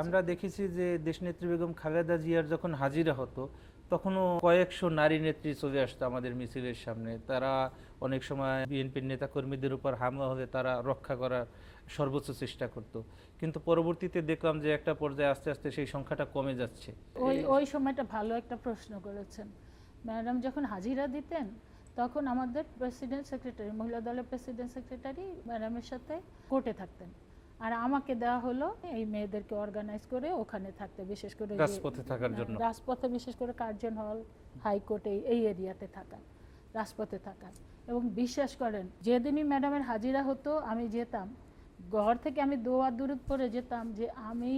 আমরা দেখেছি যে দেশনেত্রী বেগম খালেদা জিয়ার যখন হাজিরা হতো, তখনও কয়েকশো নারী নেত্রী চলে আসতো আমাদের মিছিলের সামনে। তারা অনেক সময় বিএনপির নেতা কর্মীদের উপর হামলা হলে তারা রক্ষা করার সর্বোচ্চ চেষ্টা করত। কিন্তু পরবর্তীতে দেখলাম যে একটা পর্যায়ে আস্তে আস্তে সেই সংখ্যাটা কমে যাচ্ছে। ওই ওই সময়টা ভালো একটা প্রশ্ন করেছেন। ম্যাডাম যখন হাজিরা দিতেন, তখন আমাদের প্রেসিডেন্ট সেক্রেটারি, মহিলা দলের প্রেসিডেন্ট সেক্রেটারি ম্যাডামের সাথে কোর্টে থাকতেন। আর আমাকে দেওয়া হলো এই মেয়েদেরকে অর্গানাইজ করে ওখানে থাকতে বিশেষ করে রাজপথে থাকার জন্য। রাজপথে বিশেষ করে কার্জন হল হাইকোর্টে এই এরিয়াতে থাকা রাজপথে থাকা এবং বিশ্বাস করেন যেদিনই ম্যাডামের হাজিরা হতো আমি যেতাম ঘর থেকে আমি দোয়া দূরত পরে যেতাম যে আমি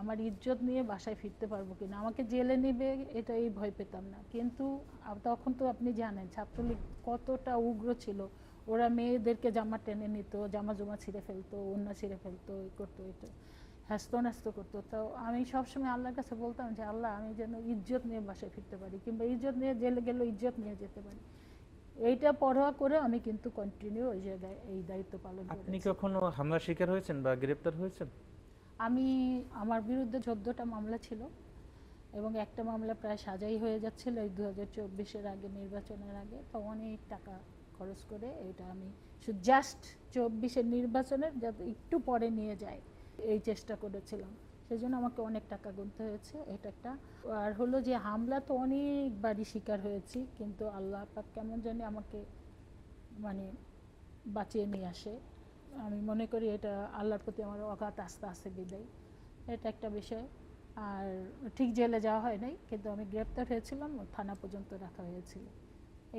আমার ইজ্জত নিয়ে বাসায় ফিরতে পারব কিনা? আমাকে জেলে নেবে এটা এই ভয় পেতাম না। কিন্তু তখন তো আপনি জানেন ছাত্রলীগ কতটা উগ্র ছিল। ওরা মেয়েদেরকে জামা টেনে নিত জামা জমা ছিঁড়ে ফেলতো অন্য ছিঁড়ে ফেলতো এই করতো এটা। হ্যাস্ত ন্যাস্ত করতো। তো আমি সবসময় আল্লাহর কাছে বলতাম যে আল্লাহ আমি যেন ইজ্জত নিয়ে বাসায় ফিরতে পারি। কিংবা ইজ্জত নিয়ে জেলে গেলেও ইজ্জত নিয়ে যেতে পারি। এইটা পরোয়া করে আমি কিন্তু কন্টিনিউ ওই জায়গায় এই দায়িত্ব পালন আপনি কখনো হামলার শিকার হয়েছেন বা গ্রেপ্তার হয়েছেন? আমি আমার বিরুদ্ধে চোদ্দোটা মামলা ছিল এবং একটা মামলা প্রায় সাজাই হয়ে যাচ্ছিল এই দু হাজার চব্বিশের আগে, নির্বাচনের আগে। তো অনেক টাকা খরচ করে এটা আমি শুধু জাস্ট চব্বিশের নির্বাচনের যাতে একটু পরে নিয়ে যায় এই চেষ্টা করেছিলাম। সেই জন্য আমাকে অনেক টাকা গুনতে হয়েছে, এটা একটা। আর হলো যে হামলা তো অনেকবারই শিকার হয়েছি, কিন্তু আল্লাহ পাক কেমন জানি আমাকে মানে বাঁচিয়ে নিয়ে আসে। আমি মনে করি এটা আল্লাহর প্রতি আমার অগাধ আস্থা আছে বিদায়। এটা একটা বিষয়। আর ঠিক জেলে যাওয়া হয় নাই, কিন্তু আমি গ্রেপ্তার হয়েছিলাম ও থানা পর্যন্ত রাখা হয়েছিল।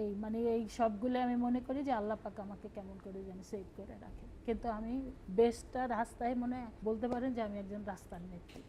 এই মানে এই সবগুলো আমি মনে করি যে আল্লাহ পাক আমাকে কেমন করে যেন সেভ করে রাখে। কিন্তু আমি বেস্টটা রাস্তায় মনে বলতে পারেন যে আমি একজন রাস্তার নেত্রী।